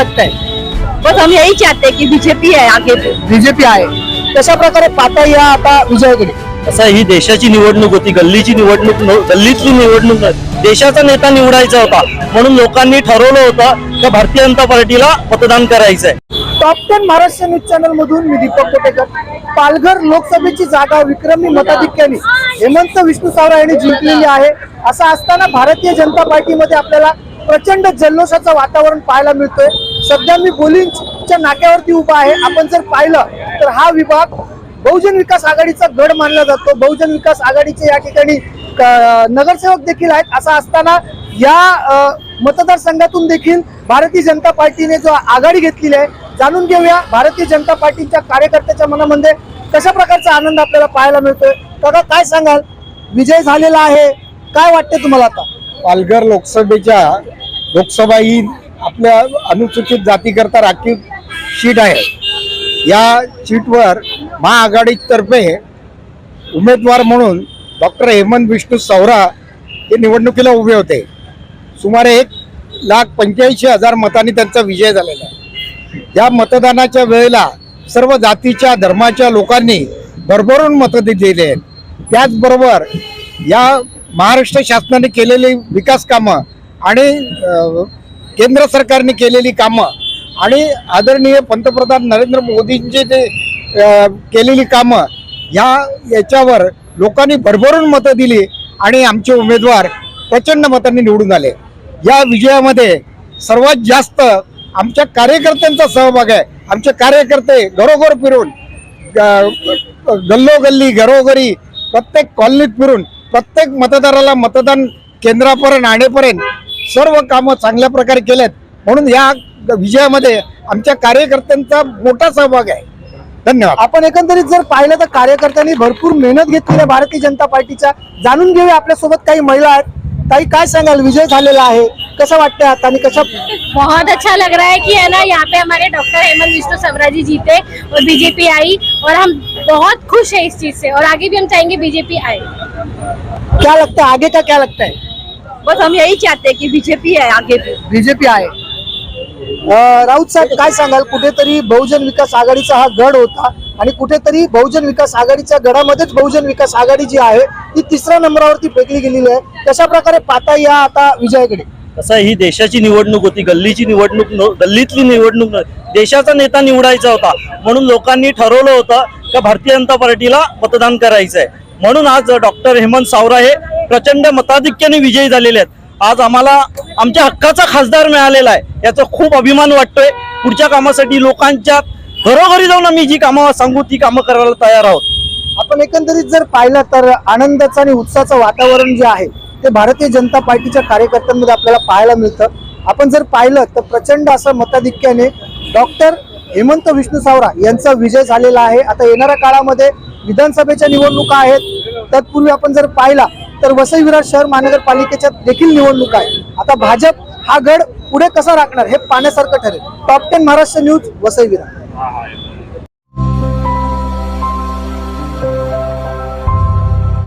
लगता है। बस हम यही चाहते हैं कि बीजेपी है आगे। बीजेपी आहे कशा प्रकारे पाहता या आता विजयाकडे असं ही देशाची निवडणूक होती गल्लीची निवडणूक नव्ह- गल्लीतली निवडणूक नव्हती. देशाचा नेता निवडायचा होता. म्हणून लोकांनी ठरवलं होतं का भारतीय जनता पार्टीला मतदान करायचं आहे. Top ten Maharashtra news channel मधून मी दीपक कोटेकर. पालघर लोकसभेची जागा विक्रमी मताधिक्याने हेमंत विष्णू सावरा यांनी जिंकलेली आहे. असं असताना भारतीय जनता पार्टीमध्ये आपल्याला प्रचंड जल्लोषाचं वातावरण पाहायला मिळतोय. सध्या मी बोलिंगच्या नाक्यावरती उभा आहे. आपण जर पाहिलं तर हा विभाग बहुजन विकास आघाडीचा गड मानला जातो. बहुजन विकास आघाडीचे या ठिकाणी क- नगरसेवक देखील आहेत. असं असताना या मतदारसंघातून देखील भारतीय जनता पार्टीने जो आघाडी घेतलेली आहे जाणून घेऊया भारतीय जनता पार्टीच्या कार्यकर्त्याच्या मनामध्ये कशा प्रकारचा आनंद आपल्याला पाहायला मिळतोय? काका काय सांगाल? विजय झालेला आहे. काय वाटते तुम्हाला आता? पालघर लोकसभेच्या लोकसभा ही आपल्या अनुसूचित जातीकरता राखीव शीट आहे. या शीटवर महाआघाडीतर्फे उमेदवार म्हणून डॉक्टर हेमंत विष्णू सौरा हे निवडणुकीला उभे होते. सुमारे एक लाख पंच्याऐंशी हजार मतांनी त्यांचा विजय झालेला आहे. या मतदानाच्या वेळेला सर्व जातीच्या धर्माच्या लोकांनी भरभरून मतं दिलेली आहेत. त्याचबरोबर या महाराष्ट्र शासनाने केलेली विकास कामं आणि केंद्र सरकारने केलेली कामं आणि आदरणीय पंतप्रधान नरेंद्र मोदींचे जे केलेली कामं ह्या याच्यावर लोकांनी भरभरून मतं दिली आणि आमचे उमेदवार प्रचंड मतांनी निवडून आले. या विजयामध्ये सर्वात जास्त आमच्या कार्यकर्त्यांचा सहभाग आहे. आमचे कार्यकर्ते घरोघर फिरून ग- गल्लोगल्ली घरोघरी प्रत्येक कॉलनीत फिरून प्रत्येक मतदाराला मतदान केंद्रापर्यंत आणेपर्यंत सर्व कामं चांगल्या प्रकारे केलेत. म्हणून या विजयामध्ये आमच्या कार्यकर्त्यांचा मोठा सहभाग आहे. धन्यवाद. आपण एकंदरीत जर पाहिलं तर कार्यकर्त्यांनी भरपूर मेहनत घेतली आहे भारतीय जनता पार्टीच्या. जाणून घेऊया आपल्यासोबत काही महिला आहेत. ताई काय सांगाल? विजय झालेला आहे. कसं वाटतंय आता आणि कशा बहुत अच्छा लग रहा है कि है ना यहाँ पे हमारे डॉक्टर हेमंत विष्णु सवरा जी जीते और बीजेपी आई और हम बहुत खुश है इस चीज से और आगे भी हम चाहेंगे बीजेपी आए। क्या लगता है? आगे का क्या लगता है? बस हम यही चाहते हैं कि बीजेपी है आगे भी। बीजेपी आहे. अं, राऊत साहेब काय सांगाल? कुठेतरी बहुजन विकास आघाडीचा हा गड होता आणि कुठेतरी बहुजन विकास आघाडीच्या गडामध्येच बहुजन विकास आघाडी जी आहे ती तिसऱ्या नंबरावरती फेकली गेलेली आहे. कशा प्रकारे पाहता या आता विजयाकडे? असं ही देशाची निवडणूक होती गल्लीची निवडणूक नव्ह- गल्लीतली निवडणूक. देशाचा नेता निवडायचा होता. म्हणून लोकांनी ठरवलं होतं का भारतीय जनता पार्टीला मतदान करायचं आहे म्हणून आज डॉक्टर हेमंत सावरा हे प्रचंड मताधिक्याने विजयी झालेले आहेत. आज आम्हाला आमच्या हक्काचा खासदार मिळालेला आहे. याचा खूप अभिमान वाटतोय. पुढच्या कामासाठी लोकांच्या घरोघरी जाऊन आम्ही जी कामं सांगू ती कामं करायला तयार आहोत. आपण एकंदरीत जर पाहिलं तर आनंदाचं आणि उत्साहाचं वातावरण जे आहे ते भारतीय जनता पार्टीच्या कार्यकर्त्यांमध्ये आपल्याला पाहायला मिळतं. आपण जर पाहिलं तर प्रचंड असं मताधिक्याने डॉक्टर हेमंत विष्णू सावरा यांचा विजय झालेला आहे. आता येणाऱ्या काळामध्ये विधानसभेच्या निवडणुका आहेत. तत्पूर्वी आपण जर पाहिला तर वसई विरार शहर महानगरपालिकेच्या देखील निवडणूक आहे. आता भाजप हा गड पुढे कसा राखणार हे पाहण्यासारखं ठरेल. Top ten Maharashtra news Vasai Virar